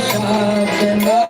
সাজনা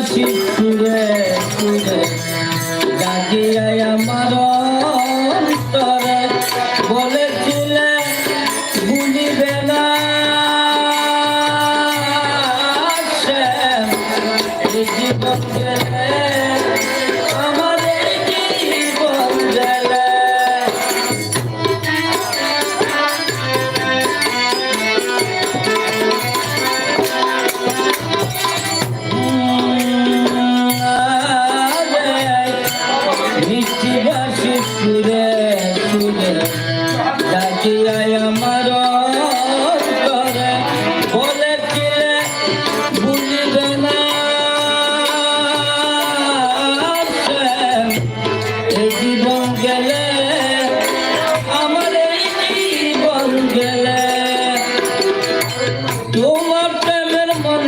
ভালোবাসি হাসি হাসি সুরে সুরে ডাকিয়ায় আমার করে বলেছিলে ভুলিবে না। জীবন গেলে, আমার এই গেলে। তোমার প্রেমের মন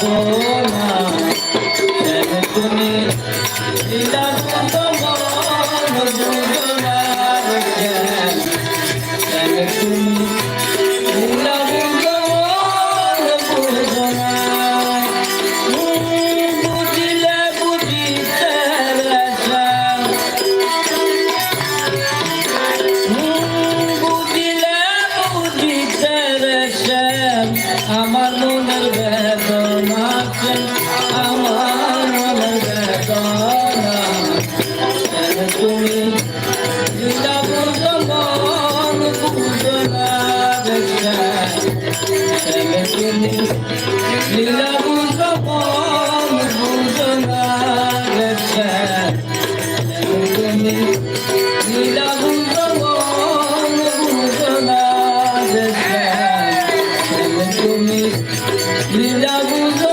ভোলা লীলা বুঝ